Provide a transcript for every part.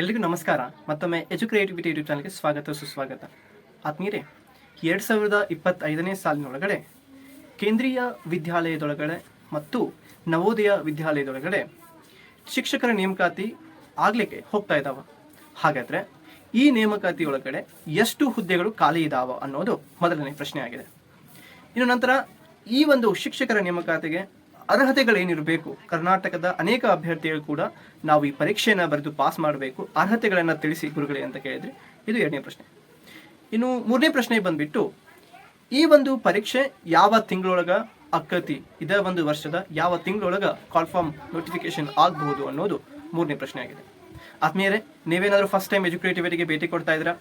ಎಲ್ರಿಗೂ ನಮಸ್ಕಾರ. ಮತ್ತೊಮ್ಮೆ ಎಜು ಕ್ರಿಯೇಟಿವಿಟಿ ಯೂಟ್ಯೂಬ್ ಚಾನಲ್ಗೆ ಸ್ವಾಗತ, ಸುಸ್ವಾಗತ. ಆತ್ಮೀಯರೇ, ಎರಡು ಸಾವಿರದ ಇಪ್ಪತ್ತೈದನೇ ಸಾಲಿನೊಳಗಡೆ ಕೇಂದ್ರೀಯ ವಿದ್ಯಾಲಯದೊಳಗಡೆ ಮತ್ತು ನವೋದಯ ವಿದ್ಯಾಲಯದೊಳಗಡೆ ಶಿಕ್ಷಕರ ನೇಮಕಾತಿ ಆಗಲಿಕ್ಕೆ ಹೋಗ್ತಾ ಇದ್ದಾವೆ ಹಾಗಾದರೆ ಈ ನೇಮಕಾತಿ ಒಳಗಡೆ ಎಷ್ಟು ಹುದ್ದೆಗಳು ಖಾಲಿ ಇದಾವ ಅನ್ನೋದು ಮೊದಲನೇ ಪ್ರಶ್ನೆ ಆಗಿದೆ ಇನ್ನು ನಂತರ ಈ ಒಂದು ಶಿಕ್ಷಕರ ನೇಮಕಾತಿಗೆ ಅರ್ಹತೆಗಳೇನಿರಬೇಕು? ಕರ್ನಾಟಕದ ಅನೇಕ ಅಭ್ಯರ್ಥಿಗಳು ಕೂಡ ನಾವು ಈ ಪರೀಕ್ಷೆಯನ್ನು ಬರೆದು ಪಾಸ್ ಮಾಡಬೇಕು. ಅರ್ಹತೆಗಳನ್ನು ತಿಳಿಸಿ ಗುರುಗಳೇ ಅಂತ ಕೇಳಿದ್ರೆ ಇದು ಎರಡನೇ ಪ್ರಶ್ನೆ. ಇನ್ನು ಮೂರನೇ ಪ್ರಶ್ನೆ ಬಂದ್ಬಿಟ್ಟು, ಈ ಒಂದು ಪರೀಕ್ಷೆ ಯಾವ ತಿಂಗಳೊಳಗ ಅಕ್ಕತಿ ಇದೇ ಒಂದು ವರ್ಷದ ಯಾವ ತಿಂಗಳೊಳಗ ಕಾಲ್ಫಾರ್ಮ್ ನೋಟಿಫಿಕೇಶನ್ ಆಗಬಹುದು ಅನ್ನೋದು ಮೂರನೇ ಪ್ರಶ್ನೆ ಆಗಿದೆ. ಆತ್ಮೀಯರೇ, ನೀವೇನಾದರೂ ಫಸ್ಟ್ ಟೈಮ್ ಎಜುಕೇಟಿವಿಟಿಗೆ ಭೇಟಿ ಕೊಡ್ತಾ ಇದ್ದೀರಾ?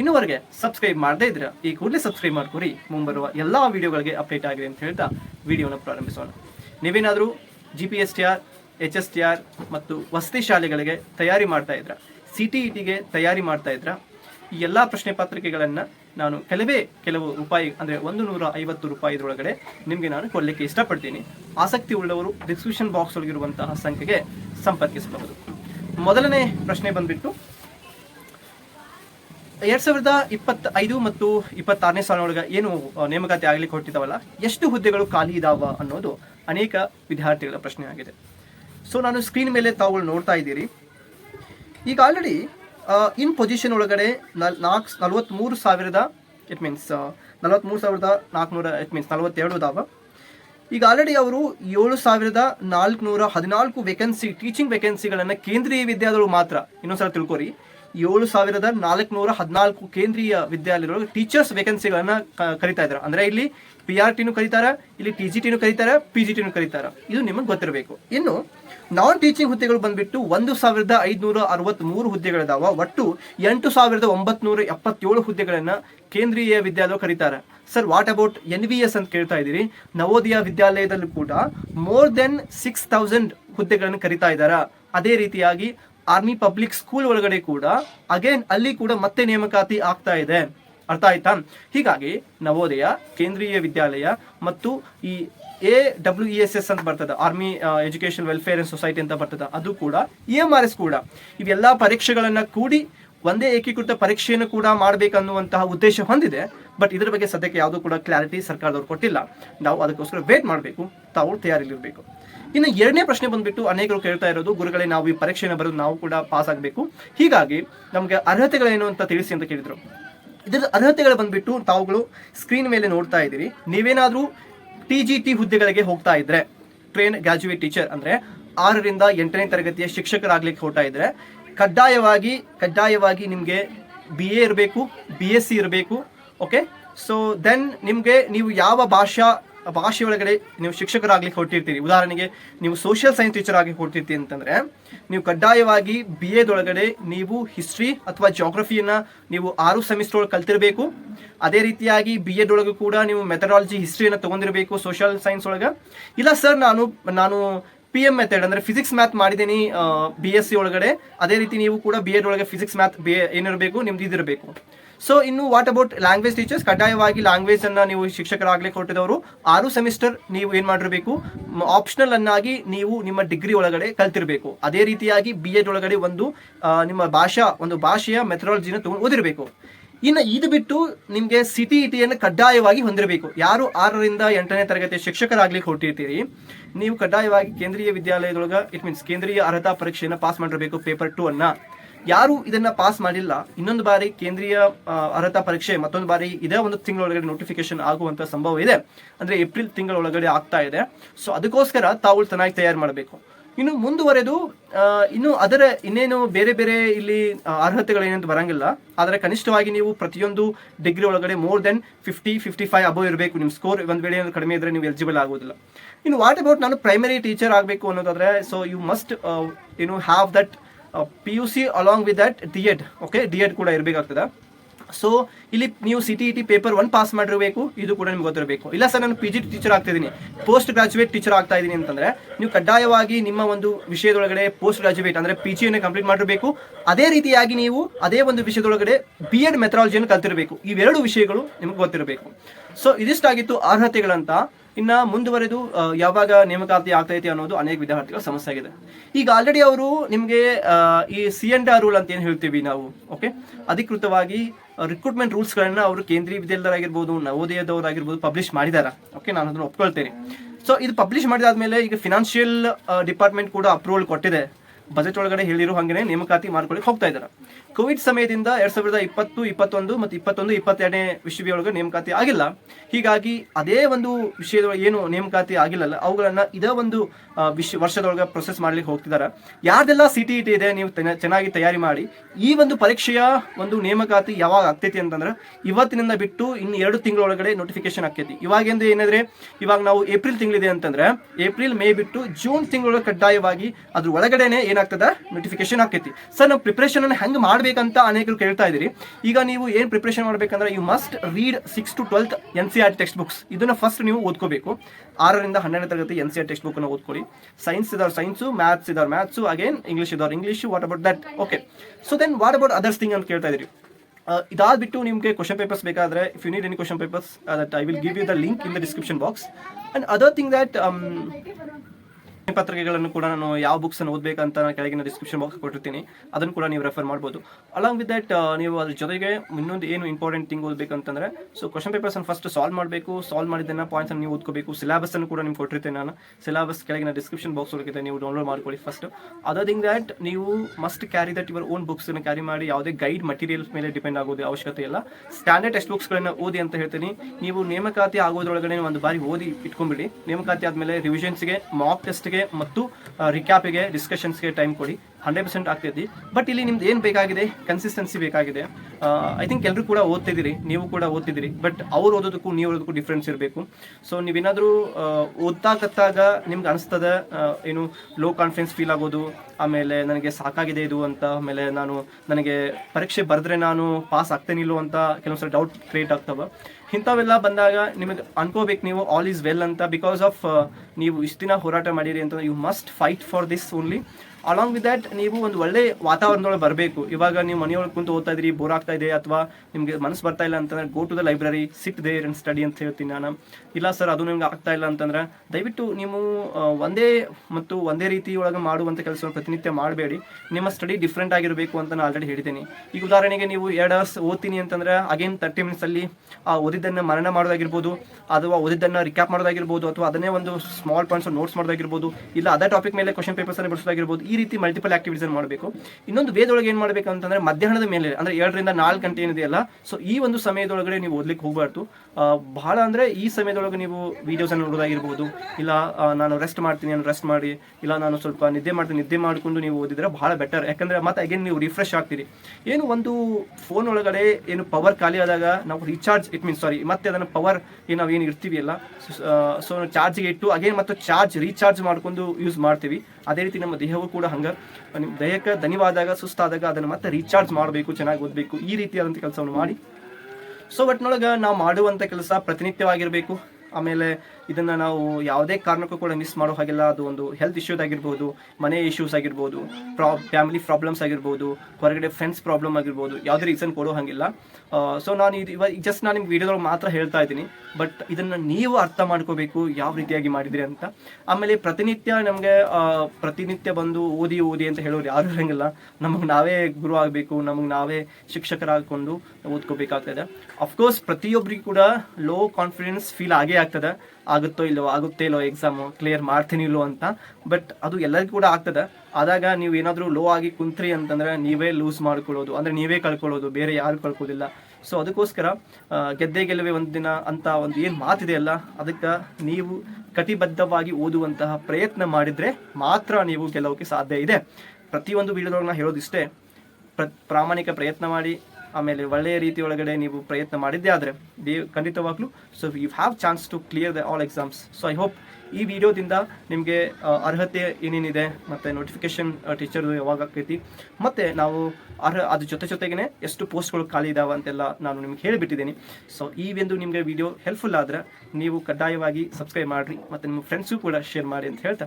ಇನ್ನುವರೆಗೆ ಸಬ್ಸ್ಕ್ರೈಬ್ ಮಾಡದೇ ಇದ್ರೆ ಈ ಕೂಡಲೇ ಸಬ್ಸ್ಕ್ರೈಬ್ ಮಾಡ್ಕೊರಿ. ಮುಂಬರುವ ಎಲ್ಲ ವಿಡಿಯೋಗಳಿಗೆ ಅಪ್ಡೇಟ್ ಆಗಿದೆ ಅಂತ ಹೇಳ್ತಾ ವಿಡಿಯೋನ ಪ್ರಾರಂಭಿಸೋಣ. ನೀವೇನಾದರೂ G P S T R H S T R ಮತ್ತು ವಸತಿ ಶಾಲೆಗಳಿಗೆ ತಯಾರಿ ಮಾಡ್ತಾ ಇದ್ರ ಸಿ ಟಿ ಇ ಟಿಗೆ ತಯಾರಿ ಮಾಡ್ತಾ ಇದ್ರ, ಈ ಎಲ್ಲ ಪ್ರಶ್ನೆ ಪತ್ರಿಕೆಗಳನ್ನು ನಾನು ಕೆಲವೇ ಕೆಲವು ರೂಪಾಯಿ ಅಂದರೆ ಒಂದು ನೂರ ಐವತ್ತು ರೂಪಾಯಿದೊಳಗಡೆ ನಿಮಗೆ ನಾನು ಕೊಡಲಿಕ್ಕೆ ಇಷ್ಟಪಡ್ತೀನಿ. ಆಸಕ್ತಿ ಉಳ್ಳವರು ಡಿಸ್ಕ್ರಿಪ್ಷನ್ ಬಾಕ್ಸ್ ಒಳಗಿರುವಂತಹ ಸಂಖ್ಯೆಗೆ ಸಂಪರ್ಕಿಸಬಹುದು. ಮೊದಲನೇ ಪ್ರಶ್ನೆ ಬಂದ್ಬಿಟ್ಟು ಎರಡ್ ಸಾವಿರದ ಇಪ್ಪತ್ತೈದು ಮತ್ತು ಇಪ್ಪತ್ತಾರನೇ ಸಾಲಿನೊಳಗೆ ಏನು ಆ, ನೇಮಕಾತಿ ಆಗ್ಲಿಕ್ಕೆ ಹೊರಟಿದ್ದಾವಲ್ಲ ಎಷ್ಟು ಹುದ್ದೆಗಳು ಖಾಲಿ ಇದಾವ ಅನ್ನೋದು ಅನೇಕ ವಿದ್ಯಾರ್ಥಿಗಳ ಪ್ರಶ್ನೆ ಆಗಿದೆ ಸೊ ನಾನು ಸ್ಕ್ರೀನ್ ಮೇಲೆ ತಾವು ನೋಡ್ತಾ ಇದ್ದೀರಿ. ಈಗ ಆಲ್ರೆಡಿ ಇನ್ ಪೊಸಿಷನ್ ಒಳಗಡೆ ನಲ್ ನಾಲ್ಕು ನಲ್ವತ್ತ್ಮೂರು ಸಾವಿರದ ಇಟ್ ಮೀನ್ಸ್ ನಲವತ್ತ್ಮೂರು ಸಾವಿರದ ನಾಲ್ಕುನೂರ ಇಟ್ ಮೀನ್ಸ್ ನಲವತ್ತೆರಡು ಇದಾವ. ಈಗ ಆಲ್ರೆಡಿ ಅವರು ಏಳು ಸಾವಿರದ ನಾಲ್ಕುನೂರ ಹದಿನಾಲ್ಕು ವೇಕೆನ್ಸಿ ಟೀಚಿಂಗ್ ವೇಕೆನ್ಸಿಗಳನ್ನು ಕೇಂದ್ರೀಯ ವಿದ್ಯಾಲಯಗಳು ಮಾತ್ರ. ಇನ್ನೊಂದ್ಸಲ ತಿಳ್ಕೊರಿ. ಏಳು ಸಾವಿರದ ನಾಲ್ಕುನೂರ ಹದಿನಾಲ್ಕು ಕೇಂದ್ರೀಯ ವಿದ್ಯಾಲಯಗಳು ಟೀಚರ್ಸ್ ವೇಕೆನ್ಸಿಗಳನ್ನ ಕರಿತಾ ಇದ್ದಾರೆ. ಅಂದ್ರೆ ಇಲ್ಲಿ ಪಿ ಆರ್ ಟಿನು ಕರೀತಾರ, ಇಲ್ಲಿ ಟಿ ಜಿ ಟಿನು ಕರೀತಾರ ಪಿ ಜಿ ಟಿನು ಕರೀತಾರ. ಇದು ನಿಮಗೆ ಗೊತ್ತಿರಬೇಕು. ಇನ್ನು ನಾನ್ ಟೀಚಿಂಗ್ ಹುದ್ದೆಗಳು ಬಂದ್ಬಿಟ್ಟು ಒಂದು ಸಾವಿರದ ಐದುನೂರ ಅರವತ್ತ್ಮೂರು ಹುದ್ದೆಗಳಿದಾವ. ಒಟ್ಟು ಎಂಟು ಸಾವಿರದ ಒಂಬತ್ನೂರ ಎಪ್ಪತ್ತೇಳು ಹುದ್ದೆಗಳನ್ನ ಕೇಂದ್ರೀಯ ವಿದ್ಯಾಲಯ ಕರೀತಾರೆ. Sir what about N V S ಅಂತ ಕೇಳ್ತಾ ಇದ್ದೀರಿ. ನವೋದಯ ವಿದ್ಯಾಲಯದಲ್ಲೂ ಕೂಡ ಮೋರ್ ದೆನ್ ಸಿಕ್ಸ್ ತೌಸಂಡ್ ಹುದ್ದೆಗಳನ್ನು ಕರಿತಾ ಇದ್ದಾರಾ ಅದೇ ರೀತಿಯಾಗಿ ಆರ್ಮಿ ಪಬ್ಲಿಕ್ ಸ್ಕೂಲ್ ಒಳಗಡೆ ಕೂಡ ಅಗೇನ್ ಅಲ್ಲಿ ಕೂಡ ಮತ್ತೆ ನೇಮಕಾತಿ ಆಗ್ತಾ ಇದೆ. ಅರ್ಥ ಆಯ್ತಾ? ಹೀಗಾಗಿ ನವೋದಯ, ಕೇಂದ್ರೀಯ ವಿದ್ಯಾಲಯ ಮತ್ತು ಈ A W E S S ಅಂತ ಬರ್ತದೆ army education welfare and society ಅಂತ ಬರ್ತದೆ, ಅದು ಕೂಡ ಇ ಎಂ ಆರ್ ಎಸ್ ಕೂಡ. ಇವೆಲ್ಲ ಪರೀಕ್ಷೆಗಳನ್ನ ಕೂಡಿ ಒಂದೇ ಏಕೀಕೃತ ಪರೀಕ್ಷೆಯನ್ನು ಕೂಡ ಮಾಡಬೇಕನ್ನುವಂತಹ ಉದ್ದೇಶ ಹೊಂದಿದೆ. ಬಟ್ ಇದರ ಬಗ್ಗೆ ಸದ್ಯಕ್ಕೆ ಯಾವುದೂ ಕೂಡ ಕ್ಲಾರಿಟಿ ಸರ್ಕಾರದವ್ರು ಕೊಟ್ಟಿಲ್ಲ. ನಾವು ಅದಕ್ಕೋಸ್ಕರ ವೇಟ್ ಮಾಡಬೇಕು. ತಾವು ತಯಾರಿಲಿರಬೇಕು. ಇನ್ನು ಎರಡನೇ ಪ್ರಶ್ನೆ ಬಂದ್ಬಿಟ್ಟು ಅನೇಕರು ಕೇಳ್ತಾ ಇರೋದು, ಗುರುಗಳೇ ನಾವು ಈ ಪರೀಕ್ಷೆಯನ್ನು ಬರೆದು ನಾವು ಕೂಡ ಪಾಸ್ ಆಗಬೇಕು. ಹೀಗಾಗಿ ನಮಗೆ ಅರ್ಹತೆಗಳೇನು ಅಂತ ತಿಳಿಸಿ ಅಂತ ಕೇಳಿದರು. ಇದರ ಅರ್ಹತೆಗಳು ಬಂದ್ಬಿಟ್ಟು ತಾವುಗಳು ಸ್ಕ್ರೀನ್ ಮೇಲೆ ನೋಡ್ತಾ ಇದ್ದೀರಿ. ನೀವೇನಾದರೂ ಟಿ ಜಿ ಟಿ ಹುದ್ದೆಗಳಿಗೆ ಹೋಗ್ತಾ ಇದ್ರೆ ಟ್ರೈನ್ ಗ್ರಾಜುಯೇಟ್ ಟೀಚರ್ ಅಂದರೆ ಆರರಿಂದ ಎಂಟನೇ ತರಗತಿಯ ಶಿಕ್ಷಕರಾಗ್ಲಿಕ್ಕೆ ಹೋಗ್ತಾ ಇದ್ರೆ ಕಡ್ಡಾಯವಾಗಿ ಕಡ್ಡಾಯವಾಗಿ ನಿಮಗೆ ಬಿ ಎ ಇರಬೇಕು ಬಿ ಎಸ್ ಸಿ ಇರಬೇಕು ಓಕೆ ಸೊ ದೆನ್ ನಿಮಗೆ ನೀವು ಯಾವ ಭಾಷಾ, ಭಾಷೆ ಒಳಗಡೆ ನೀವು ಶಿಕ್ಷಕರಾಗ್ಲಿಕ್ಕೆ ಹೊರಟಿರ್ತೀರಿ? ಉದಾಹರಣೆಗೆ, ನೀವು ಸೋಷಿಯಲ್ ಸೈನ್ಸ್ ಟೀಚರ್ ಆಗಿ ಹೊರಟಿರ್ತೀರಿ ಅಂತಂದರೆ, ನೀವು ಕಡ್ಡಾಯವಾಗಿ ಬಿ ಎದೊಳಗಡೆ ನೀವು ಹಿಸ್ಟ್ರಿ ಅಥವಾ ಜೋಗ್ರಫಿಯನ್ನು ನೀವು ಆರು ಸೆಮಿಸ್ಟರ್ ಒಳಗೆ ಕಲ್ತಿರಬೇಕು. ಅದೇ ರೀತಿಯಾಗಿ ಬಿ ಎದೊಳಗೂ ಕೂಡ ನೀವು ಮೆಥಡಾಲಜಿ ಹಿಸ್ಟ್ರಿಯನ್ನು ತೊಗೊಂಡಿರಬೇಕು ಸೋಷಿಯಲ್ ಸೈನ್ಸ್ ಒಳಗೆ. ಇಲ್ಲ ಸರ್ ನಾನು ನಾನು ಪಿ ಎಂ ಮೆಥಡ್ ಅಂದ್ರೆ ಫಿಸಿಕ್ಸ್ ಮ್ಯಾಥ್ ಮಾಡಿದ್ದೀನಿ ಬಿ ಎಸ್ ಸಿ ಒಳಗಡೆ. ಅದೇ ರೀತಿ ನೀವು ಕೂಡ ಬಿ ಎಡ್ ಒಳಗೆ ಫಿಸಿಕ್ಸ್ ಮ್ಯಾಥ್ ಬಿ, ಏನಿರಬೇಕು, ನಿಮ್ದು ಇದಿರಬೇಕು. ಸೊ ಇನ್ನು ವಾಟ್ ಅಬೌಟ್ ಲ್ಯಾಂಗ್ವೇಜ್ ಟೀಚರ್ಸ್ ಕಡ್ಡಾಯವಾಗಿ ಲ್ಯಾಂಗ್ವೇಜ್ ಅನ್ನ ನೀವು ಶಿಕ್ಷಕರಾಗ್ಲಿಕ್ಕೆ ಕೊಟ್ಟಿದವರು. ಆರು ಸೆಮಿಸ್ಟರ್ ನೀವು ಏನ್ ಮಾಡಿರಬೇಕು? ಆಪ್ಷನಲ್ ಅನ್ನಾಗಿ ನೀವು ನಿಮ್ಮ ಡಿಗ್ರಿ ಒಳಗಡೆ ಕಲ್ತಿರಬೇಕು. ಅದೇ ರೀತಿಯಾಗಿ ಬಿ ಎಡ್ ಒಳಗಡೆ ಒಂದು ನಿಮ್ಮ ಭಾಷಾ, ಒಂದು ಭಾಷೆಯ ಮೆಥಡಾಲಜಿನ ತಗೊಂಡು ಓದಿರಬೇಕು. ಇನ್ನು ಇದು ಬಿಟ್ಟು ನಿಮಗೆ ಸಿಟಿ ಇಟಿಯನ್ನು ಕಡ್ಡಾಯವಾಗಿ ಹೊಂದಿರಬೇಕು. ಯಾರು ಆರರಿಂದ ಎಂಟನೇ ತರಗತಿ ಶಿಕ್ಷಕರಾಗ್ಲಿಕ್ಕೆ ಹೊರಟಿರ್ತೀರಿ, ನೀವು ಕಡ್ಡಾಯವಾಗಿ ಕೇಂದ್ರೀಯ ವಿದ್ಯಾಲಯದೊಳಗೆ ಇಟ್ ಮೀನ್ಸ್ ಕೇಂದ್ರೀಯ ಅರ್ಹತಾ ಪರೀಕ್ಷೆಯನ್ನು ಪಾಸ್ ಮಾಡಿರಬೇಕು ಪೇಪರ್ ಟು ಅನ್ನ. ಯಾರು ಇದನ್ನ ಪಾಸ್ ಮಾಡಿಲ್ಲ, ಇನ್ನೊಂದು ಬಾರಿ ಕೇಂದ್ರೀಯ ಅರ್ಹತಾ ಪರೀಕ್ಷೆ, ಮತ್ತೊಂದು ಬಾರಿ ಇದೇ ಒಂದು ತಿಂಗಳೊಳಗಡೆ ನೋಟಿಫಿಕೇಶನ್ ಆಗುವಂತ ಸಂಭವ ಇದೆ ಅಂದ್ರೆ ಏಪ್ರಿಲ್ ತಿಂಗಳೊಳಗಡೆ ಆಗ್ತಾ ಇದೆ. ಸೊ ಅದಕ್ಕೋಸ್ಕರ ತಾವು ಚೆನ್ನಾಗಿ ತಯಾರು ಮಾಡಬೇಕು. ಇನ್ನು ಮುಂದುವರೆದು ಇನ್ನು ಅದರ ಇನ್ನೇನು ಬೇರೆ ಬೇರೆ ಇಲ್ಲಿ ಅರ್ಹತೆಗಳೇನಂತ ಬರಂಗಿಲ್ಲ. ಆದರೆ ಕನಿಷ್ಠವಾಗಿ ನೀವು ಪ್ರತಿಯೊಂದು ಡಿಗ್ರಿ ಒಳಗಡೆ more than fifty fifty five above ಇರಬೇಕು. ನಿಮ್ಮ ಸ್ಕೋರ್ ಒಂದು ವೇಳೆ ಏನಾದ್ರು ಕಡಿಮೆ ಇದ್ರೆ ನೀವು ಎಲಿಜಿಬಲ್ ಆಗೋದಿಲ್ಲ ಇನ್ನು ವಾಟ್ ಅಬೌಟ್ ನಾನು ಪ್ರೈಮರಿ ಟೀಚರ್ ಆಗಬೇಕು ಅನ್ನೋದಾದ್ರೆ so you must you have that P U C along with that D Ed okay D Ed ಕೂಡ ಇರಬೇಕಾಗ್ತದೆ. ಸೊ ಇಲ್ಲಿ ನೀವು C T E T paper one pass ಮಾಡಿರಬೇಕು, ಇದು ಕೂಡ ನಿಮ್ಗೆ ಗೊತ್ತಿರಬೇಕು. ಇಲ್ಲ ಸರ್, ನಾನು ಪಿ ಜಿ ಟೀಚರ್ ಆಗ್ತಾ ಇದ್ದೀನಿ ಪೋಸ್ಟ್ ಗ್ರಾಜುಯೇಟ್ ಟೀಚರ್ ಆಗ್ತಾ ಇದ್ದೀನಿ ಅಂತಂದ್ರೆ, ನೀವು ಕಡ್ಡಾಯವಾಗಿ ನಿಮ್ಮ ಒಂದು ವಿಷಯದೊಳಗಡೆ ಪೋಸ್ಟ್ ಗ್ರಾಜುಯೇಟ್ ಅಂದ್ರೆ ಪಿ ಜಿಯನ್ನು ಕಂಪ್ಲೀಟ್ ಮಾಡಿರಬೇಕು. ಅದೇ ರೀತಿಯಾಗಿ ನೀವು ಅದೇ ಒಂದು ವಿಷಯದೊಳಗಡೆ ಬಿ ಎಡ್ ಮೆಥಡಾಲಜಿಯನ್ನು ಕಲ್ತಿರಬೇಕು. ಇವೆರಡು ವಿಷಯಗಳು ನಿಮ್ಗೆ ಗೊತ್ತಿರಬೇಕು. ಸೊ ಇದಿಷ್ಟಾಗಿತ್ತು ಅರ್ಹತೆಗಳಂತ ಇನ್ನು ಮುಂದುವರೆದು ಯಾವಾಗ ನೇಮಕಾತಿ ಆಗ್ತೈತೆ ಅನ್ನೋದು ಅನೇಕ ವಿದ್ಯಾರ್ಥಿಗಳ ಸಮಸ್ಯೆ ಆಗಿದೆ. ಈಗ ಆಲ್ರೆಡಿ ಅವರು ನಿಮಗೆ ಈ ಸಿ ಎನ್ ಆರ್ ರೂಲ್ ಅಂತ ಏನು ಹೇಳ್ತೀವಿ ನಾವು ಓಕೆ ಅಧಿಕೃತವಾಗಿ ರಿಕ್ರೂಟ್ಮೆಂಟ್ ರೂಲ್ಸ್ಗಳನ್ನ ಅವರು ಕೇಂದ್ರೀಯ ವಿದ್ಯಾಲಯದವರಾಗಿರ್ಬೋದು ನವೋದಯದವರಾಗಿರ್ಬೋದು ಪಬ್ಲಿಷ್ ಮಾಡಿದಾರ ಓಕೆ ನಾನು ಅದನ್ನು ಒಪ್ಕೊಳ್ತೇನೆ. ಸೊ ಇದು ಪಬ್ಲಿಷ್ ಮಾಡಿದಾದ್ಮೇಲೆ ಈಗ ಫಿನಾನ್ಷಿಯಲ್ ಡಿಪಾರ್ಟ್ಮೆಂಟ್ ಕೂಡ ಅಪ್ರೂವಲ್ ಕೊಟ್ಟಿದೆ. ಬಜೆಟ್ ಒಳಗಡೆ ಹೇಳಿರೋ ಹಾಗೆ ನೇಮಕಾತಿ ಮಾಡ್ಕೊಳ್ಳಿಕ್ಕೆ ಹೋಗ್ತಾ ಇದ್ದಾರೆ ಕೋವಿಡ್ ಸಮಯದಿಂದ ಎರಡ್ ಸಾವಿರದ ಇಪ್ಪತ್ತು, ಇಪ್ಪತ್ತೊಂದು ಮತ್ತು ಇಪ್ಪತ್ತೊಂದು, ಇಪ್ಪತ್ತೆರಡನೇ ವಿಶ್ವವಿದ್ಯಾಲಯ ಒಳಗೆ ನೇಮಕಾತಿ ಆಗಿಲ್ಲ. ಹೀಗಾಗಿ ಅದೇ ಒಂದು ವಿಷಯದ ಏನು ನೇಮಕಾತಿ ಆಗಿಲ್ಲಲ್ಲ, ಅವುಗಳನ್ನ ಇದೇ ಒಂದು ವಿಶ್ ವರ್ಷದೊಳಗೆ ಪ್ರೊಸೆಸ್ ಮಾಡ್ಲಿಕ್ಕೆ ಹೋಗ್ತಿದ್ದಾರೆ ಯಾರ್ದೆಲ್ಲ ಸಿ ಟಿ ಇಟಿ ಇದೆ, ನೀವು ಚೆನ್ನಾಗಿ ತಯಾರಿ ಮಾಡಿ, ಈ ಒಂದು ಪರೀಕ್ಷೆಯ ಒಂದು ನೇಮಕಾತಿ ಯಾವಾಗ ಆಗ್ತೈತಿ ಅಂತಂದ್ರೆ ಇವತ್ತಿನಿಂದ ಬಿಟ್ಟು ಇನ್ನು ಎರಡು ತಿಂಗಳೊಳಗಡೆ ನೋಟಿಫಿಕೇಶನ್ ಆಗ್ತೈತಿ. ಇವಾಗಿಂದ ಏನಂದ್ರೆ ಇವಾಗ ನಾವು ಏಪ್ರಿಲ್ ತಿಂಗಳಿದೆ ಅಂತಂದ್ರೆ ಏಪ್ರಿಲ್ ಮೇ ಬಿಟ್ಟು ಜೂನ್ ತಿಂಗಳೊಳಗೆ ಕಡ್ಡಾಯವಾಗಿ ಅದ್ರ ಒಳಗಡೆನೆ ಏನಾಗ್ತದ? ನೋಟಿಫಿಕೇಶನ್ ಆಕೈತಿ ಸರ್ ನಾವು ಪ್ರಿಪ್ರೇಷನ್ ಅನ್ನು ಹೆಂಗ್ ಮಾಡ್ಬೇಕಂತ ಅನೇಕರು ಕೇಳ್ತಾ ಇದ್ದೀರಿ. ಈಗ ನೀವು ಏನ್ ಪ್ರಿಪ್ರೇಷನ್ ಮಾಡ್ಬೇಕಂದ್ರೆ you must read six to twelfth N C R text books ಇದನ್ನ ಫಸ್ಟ್ ನೀವು ಓದ್ಕೋಬೇಕು. ಆರರಿಂದ ಹನ್ನೆರಡನೇ ತರಗತಿ N C R text book ಅನ್ನು ಓದ್ಕೊಳ್ಳಿ. ಸೈನ್ಸ್ ಇದಾರ್ ಸೈನ್ಸು ಮ್ಯಾಥ್ಸ್ ಇದಾವೆ maths again English ಇದಾರ್ English what about that okay so then what about others thing ಅಂತ ಕೇಳ್ತಾ ಇದ್ದೀರಿ. ಇದಾದ್ಬಿಟ್ಟು ನಿಮಗೆ ಕ್ವಶನ್ ಪೇಪರ್ಸ್ ಬೇಕಾದ್ರೆ if you need any question papers that I will give you the link in the description box and other thing that ಪತ್ರಿಕೆಗಳನ್ನು ಕೂಡ ನಾನು ಯಾವ ಬುಕ್ಸ್ ಅನ್ನು ಓದಬೇಕಂತ ಕೆಳಗಿನ ಡಿಸ್ಕ್ರಿಪ್ಷನ್ ಬಾಕ್ಸ್ ಕೊಟ್ಟಿರ್ತೀನಿ. ಅದನ್ನು ಕೂಡ ನೀವು ರೆಫರ್ ಮಾಡ್ಬೋದು. ಅಲಾಂಗ್ ವಿತ್ ದಟ್ ನೀವು ಅದ್ರ ಜೊತೆಗೆ ಇನ್ನೊಂದು ಏನು ಇಂಪಾರ್ಟೆಂಟ್ ಥಿಂಗ್ ಓದಬೇಕಂತಂದ್ರೆ ಸೊ ಕ್ವಶನ್ ಪೇಪರ್ಸ್ ಅನ್ನು ಫಸ್ಟ್ ಸಾಲ್ವ್ ಮಾಡಬೇಕು. ಸಾಲ್ವ್ ಮಾಡಿದ್ದನ್ನ ಪಾಯಿಂಟ್ಸ್ ಅನ್ನು ನೀವು ಓದ್ಕೋಬೇಕು. ಸಿಲೆಬಸ್ ಅನ್ನು ಕೂಡ ನಿಮ್ಗೆ ಕೊಟ್ಟಿರ್ತೇನೆ ನಾನು. ಸಿಲೆಬಸ್ ಕೆಳಗಿನ ಡಿಸ್ಕ್ರಿಪ್ಷನ್ ಬಾಕ್ಸ್ ಒಳಗಿದೆ ನೀವು ಡೌನ್ಲೋಡ್ ಮಾಡ್ಕೊಳ್ಳಿ ಫಸ್ಟ್ ಅದರ್ ಥಿಂಗ್ ದಟ್ ನೀವು must carry that your own books ಅನ್ನು ಕ್ಯಾರಿ ಮಾಡಿ, ಯಾವುದೇ ಗೈಡ್ ಮಟೀರಿಯಲ್ಸ್ ಮೇಲೆ ಡಿಪೆಂಡ್ ಆಗೋದು ಅವಶ್ಯಕತೆ ಇಲ್ಲ. ಸ್ಟ್ಯಾಂಡರ್ಡ್ ಟೆಕ್ಸ್ಟ್ ಬುಕ್ಸ್ಗಳನ್ನ ಓದಿ ಅಂತ ಹೇಳ್ತೀನಿ. ನೀವು ನೇಮಕಾತಿ ಆಗೋದ್ರೊಳಗಡೆ ಒಂದು ಬಾರಿ ಓದಿ ಇಟ್ಕೊಂಡ್ಬಿಡಿ. ನೇಮಕಾತಿ ಆದಮೇಲೆ ರಿವಿಷನ್ಸ್ಗೆ ಮಾಕ್ ಟೆಸ್ಟ್ಗೆ ಮತ್ತು ರಿಕ್ಯಾಪಿಗೆ ಡಿಸ್ಕಷನ್ಸ್ಗೆ ಟೈಮ್ ಕೊಡಿ. ಹಂಡ್ರೆಡ್ ಪರ್ಸೆಂಟ್ ಆಗ್ತೈತಿ ಬಟ್ ಇಲ್ಲಿ ನಿಮ್ದು ಏನು ಬೇಕಾಗಿದೆ? ಕನ್ಸಿಸ್ಟೆನ್ಸಿ ಬೇಕಾಗಿದೆ. ಐ ಥಿಂಕ್ ಎಲ್ಲರೂ ಕೂಡ ಓದ್ತಿದ್ದೀರಿ. ನೀವು ಕೂಡ ಓದ್ತಿದ್ದೀರಿ. ಬಟ್ ಅವ್ರು ಓದೋದಕ್ಕೂ ನೀವು ಓದೋದಕ್ಕೂ ಡಿಫ್ರೆನ್ಸ್ ಇರಬೇಕು. ಸೊ ನೀವೇನಾದರೂ ಓದ್ತಾ ಕತ್ತಾಗ ನಿಮ್ಗೆ ಅನಿಸ್ತದ ಏನು ಲೋ ಕಾನ್ಫಿಡೆನ್ಸ್ ಫೀಲ್ ಆಗೋದು, ಆಮೇಲೆ ನನಗೆ ಸಾಕಾಗಿದೆ ಇದು ಅಂತ, ಆಮೇಲೆ ನಾನು ನನಗೆ ಪರೀಕ್ಷೆ ಬರೆದ್ರೆ ನಾನು ಪಾಸ್ ಆಗ್ತೇನಿಲ್ಲೋ ಅಂತ ಕೆಲವೊಂದ್ಸಲ ಡೌಟ್ ಕ್ರಿಯೇಟ್ ಆಗ್ತವೆ. ಇಂಥವೆಲ್ಲ ಬಂದಾಗ ನಿಮಗೆ ಅನ್ಕೋಬೇಕು ನೀವು ಆಲ್ ಈಸ್ ವೆಲ್ ಅಂತ ಬಿಕಾಸ್ ಆಫ್ ನೀವು ಇಷ್ಟು ದಿನ ಹೋರಾಟ ಮಾಡಿರಿ ಅಂತ you must fight for this only along with that ನೀವು ಒಂದು ಒಳ್ಳೆ ವಾತಾವರಣದೊಳಗೆ ಬರಬೇಕು. ಇವಾಗ ನೀವು ಮನೆಯೊಳಗೆ ಕುಂತು ಓದ್ತಾ ಇದ್ರಿ ಬೋರ್ ಆಗ್ತಾ ಇದೆ, ಅಥವಾ ನಿಮಗೆ ಮನಸ್ಸು ಬರ್ತಾ ಇಲ್ಲ ಅಂತಂದ್ರೆ go to the library sit there and study ಅಂತ ಹೇಳ್ತೀನಿ ನಾನು. ಇಲ್ಲ ಸರ್ ಅದು ನಿಮ್ಗೆ ಆಗ್ತಾ ಇಲ್ಲ ಅಂತಂದ್ರೆ ದಯವಿಟ್ಟು ನೀವು ಒಂದೇ ಮತ್ತು ಒಂದೇ ರೀತಿ ಒಳಗೆ ಮಾಡುವಂಥ ಕೆಲಸವನ್ನು ಪ್ರತಿನಿತ್ಯ ಮಾಡಬೇಡಿ. ನಿಮ್ಮ ಸ್ಟಡಿ ಡಿಫ್ರೆಂಟ್ ಆಗಿರಬೇಕು ಅಂತ ನಾನು ಆಲ್ರೆಡಿ ಹೇಳಿದ್ದೀನಿ. ಈಗ ಉದಾಹರಣೆಗೆ ನೀವು ಎರಡು ಅವರ್ಸ್ ಓದ್ತೀನಿ ಅಂತಂದ್ರೆ ಅಗೇನ್ ತರ್ಟಿ ಮಿನಿಟ್ಸಲ್ಲಿ ಆ, ಓದಿದ್ದನ್ನು ಮರಣ ಮಾಡೋದಾಗಿರ್ಬೋದು ಅಥವಾ ಓದಿದ್ದನ್ನು ರಿಕ್ಯಾಪ್ ಮಾಡೋದಾಗಿರ್ಬೋದು, ಅಥವಾ ಅದನ್ನೇ ಒಂದು ಸ್ಮಾಲ್ ಪಾಯಿಂಟ್ಸ್ ನೋಟ್ಸ್ ಮಾಡೋದಾಗಿರ್ಬೋದು, ಇಲ್ಲ ಅದೇ ಟಾಪಿಕ್ ಮೇಲೆ ಕ್ವಶನ್ ಪೇಪರ್ಸ್ ಅನ್ನು ಬಿಡಿಸೋದಾಗಿರ್ಬೋದು, ಈ ರೀತಿ ಮಲ್ಟಿಪಲ್ ಆಕ್ಟಿವಿಟೀಸ್ ಮಾಡಬೇಕು. ಇನ್ನೊಂದು ವೇದೊಳಗೆ ಏನು ಮಾಡಬೇಕು ಅಂತಂದ್ರೆ ಮಧ್ಯಾಹ್ನದ ಮೇಲೆ, ಅಂದ್ರೆ ಎರಡರಿಂದ ನಾಲ್ಕು ಗಂಟೆ ಏನಿದೆಯಲ್ಲ ಸೊ ಈ ಒಂದು ಸಮಯದೊಳಗಡೆ ನೀವು ಓದ್ಲಿಕ್ಕೆ ಹೋಗಬಾರ್ದು. ಬಹಳ ಅಂದ್ರೆ ಈ ಸಮಯದೊಳಗೆ ನೀವು ವಿಡಿಯೋಸ್ ಅನ್ನು ನೋಡೋದಾಗಿರ್ಬೋದು, ಇಲ್ಲ ನಾನು ರೆಸ್ಟ್ ಮಾಡ್ತೀನಿ, ನಾನು ರೆಸ್ಟ್ ಮಾಡಿ, ಇಲ್ಲ, ನಾನು ಸ್ವಲ್ಪ ನಿದ್ದೆ ಮಾಡ್ತೀನಿ, ನಿದ್ದೆ ಮಾಡಿಕೊಂಡು ನೀವು ಓದಿದ್ರೆ ಬಹಳ ಬೆಟರ್ ಯಾಕಂದ್ರೆ ಮತ್ತೆ ಅಗೇನ್ ನೀವು ರಿಫ್ರೆಶ್ ಆಗ್ತೀರಿ. ಏನು ಒಂದು ಫೋನ್ ಒಳಗಡೆ ಏನು ಪವರ್ ಖಾಲಿ ಆದಾಗ ನಾವು ರೀಚಾರ್ಜ್ ಇಟ್ ಮೀನ್ಸ್ ಸಾರಿ ಮತ್ತೆ ಅದನ್ನು ಪವರ್ ಏನು ನಾವು ಏನು ಇರ್ತೀವಿ ಅಲ್ಲ ಸೊ ಚಾರ್ಜ್ಗೆ ಇಟ್ಟು ಅಗೇನ್ ಮತ್ತೆ ಚಾರ್ಜ್ ರೀಚಾರ್ಜ್ ಮಾಡ್ಕೊಂಡು ಯೂಸ್ ಮಾಡ್ತೀವಿ. ಅದೇ ರೀತಿ ನಮ್ಮ ದೇಹವು ಕೂಡ ಹಂಗ. ನಿಮ್ಮ ದೇಹಕ್ಕೆ ದನಿವಾದಾಗ ಸುಸ್ತಾದಾಗ ಅದನ್ನು ಮತ್ತೆ ರೀಚಾರ್ಜ್ ಮಾಡಬೇಕು, ಚೆನ್ನಾಗಿ ಓದಬೇಕು, ಈ ರೀತಿಯಾದಂಥ ಕೆಲಸವನ್ನು ಮಾಡಿ. ಸೊ ಒಟ್ಟಿನೊಳಗೆ ನಾವು ಮಾಡುವಂಥ ಕೆಲಸ ಪ್ರತಿನಿತ್ಯವಾಗಿರಬೇಕು. ಆಮೇಲೆ ಇದನ್ನು ನಾವು ಯಾವುದೇ ಕಾರಣಕ್ಕೂ ಕೂಡ ಮಿಸ್ ಮಾಡೋ ಹಾಗೆಲ್ಲ ಅದು ಒಂದು ಹೆಲ್ತ್ ಇಶ್ಯೂಸ್ ಆಗಿರ್ಬೋದು, ಮನೆ ಇಶ್ಯೂಸ್ ಆಗಿರ್ಬೋದು ಪ್ರಾ ಫ್ಯಾಮಿಲಿ ಪ್ರಾಬ್ಲಮ್ಸ್ ಆಗಿರ್ಬೋದು, ಹೊರಗಡೆ ಫ್ರೆಂಡ್ಸ್ ಪ್ರಾಬ್ಲಮ್ ಆಗಿರ್ಬೋದು, ಯಾವುದೇ ರೀಸನ್ ಕೊಡೋ ಹಾಗಿಲ್ಲ. ಸೊ ನಾನು ಇದು ಇವಾಗ ಜಸ್ಟ್ ನಾನು ನಿಮ್ಗೆ ವಿಡಿಯೋದೊಳಗೆ ಮಾತ್ರ ಹೇಳ್ತಾ ಇದ್ದೀನಿ ಬಟ್ ಇದನ್ನು ನೀವು ಅರ್ಥ ಮಾಡ್ಕೋಬೇಕು ಯಾವ ರೀತಿಯಾಗಿ ಮಾಡಿದಿರಿ ಅಂತ. ಆಮೇಲೆ ಪ್ರತಿನಿತ್ಯ ನಮಗೆ ಪ್ರತಿನಿತ್ಯ ಬಂದು ಓದಿ ಓದಿ ಅಂತ ಹೇಳೋರು ಯಾರು ಇರಂಗಿಲ್ಲ. ನಮಗೆ ನಾವೇ ಗುರು ಆಗಬೇಕು, ನಮಗೆ ನಾವೇ ಶಿಕ್ಷಕರಾಗಿಕೊಂಡು ಓದ್ಕೋಬೇಕಾಗ್ತದೆ. ಅಫ್ಕೋರ್ಸ್ ಪ್ರತಿಯೊಬ್ಬರಿಗೂ ಕೂಡ ಲೋ ಕಾನ್ಫಿಡೆನ್ಸ್ ಫೀಲ್ ಆಗೇ ಆಗ್ತದೆ. ಆಗುತ್ತೋ ಇಲ್ಲವೋ ಆಗುತ್ತೆ ಇಲ್ಲೋ ಎಕ್ಸಾಮು ಕ್ಲಿಯರ್ ಮಾಡ್ತೀನಿ ಇಲ್ಲೋ ಅಂತ. ಬಟ್ ಅದು ಎಲ್ಲರಿಗೂ ಕೂಡ ಆಗ್ತದೆ. ಆದಾಗ ನೀವು ಏನಾದರೂ ಲೋ ಆಗಿ ಕುಂತ್ರಿ ಅಂತಂದ್ರೆ ನೀವೇ ಲೂಸ್ ಮಾಡ್ಕೊಳ್ಳೋದು. ಅಂದರೆ ನೀವೇ ಕಳ್ಕೊಳ್ಳೋದು, ಬೇರೆ ಯಾರು ಕಳ್ಕೊಳ್ಳೋದಿಲ್ಲ. ಸೊ ಅದಕ್ಕೋಸ್ಕರ ಗೆದ್ದೆ ಗೆಲುವೆ ಒಂದು ದಿನ ಅಂತ ಒಂದು ಏನು ಮಾತಿದೆಯಲ್ಲ ಅದಕ್ಕೆ ನೀವು ಕಟಿಬದ್ಧವಾಗಿ ಓದುವಂತಹ ಪ್ರಯತ್ನ ಮಾಡಿದರೆ ಮಾತ್ರ ನೀವು ಗೆಲ್ಲೋಕೆ ಸಾಧ್ಯ ಇದೆ. ಪ್ರತಿಯೊಂದು ವಿಡಿಯೋದೊಳಗೆ ನಾನು ಹೇಳೋದಿಷ್ಟೇ, ಪ್ರ, ಪ್ರಾಮಾಣಿಕ ಪ್ರಯತ್ನ ಮಾಡಿ ಆಮೇಲೆ ಒಳ್ಳೆಯ ರೀತಿ ಒಳಗಡೆ ನೀವು ಪ್ರಯತ್ನ ಮಾಡಿದ್ದೇ ಆದರೆ, ದೇ, ಖಂಡಿತವಾಗ್ಲೂ so you have chance to clear the all exams so I hope ಈ ವಿಡಿಯೋದಿಂದ ನಿಮಗೆ ಅರ್ಹತೆ ಏನೇನಿದೆ, ಮತ್ತು ನೋಟಿಫಿಕೇಶನ್ ಟೀಚರ್ದು ಯಾವಾಗ ಆಕೈತಿ ಮತ್ತು ನಾವು ಅರ್ಹ, ಅದ್ರ ಜೊತೆ ಜೊತೆಗೇ ಎಷ್ಟು ಪೋಸ್ಟ್ಗಳು ಖಾಲಿ ಇದಾವೆ ಅಂತೆಲ್ಲ ನಾನು ನಿಮ್ಗೆ ಹೇಳಿಬಿಟ್ಟಿದ್ದೀನಿ. ಸೊ ಈ ಒಂದು ನಿಮಗೆ ವಿಡಿಯೋ ಹೆಲ್ಪ್ಫುಲ್ ಆದರೆ ನೀವು ಕಡ್ಡಾಯವಾಗಿ ಸಬ್ಸ್ಕ್ರೈಬ್ ಮಾಡಿರಿ, ಮತ್ತು ನಿಮ್ಮ ಫ್ರೆಂಡ್ಸು ಕೂಡ ಶೇರ್ ಮಾಡಿ ಅಂತ ಹೇಳ್ತಾ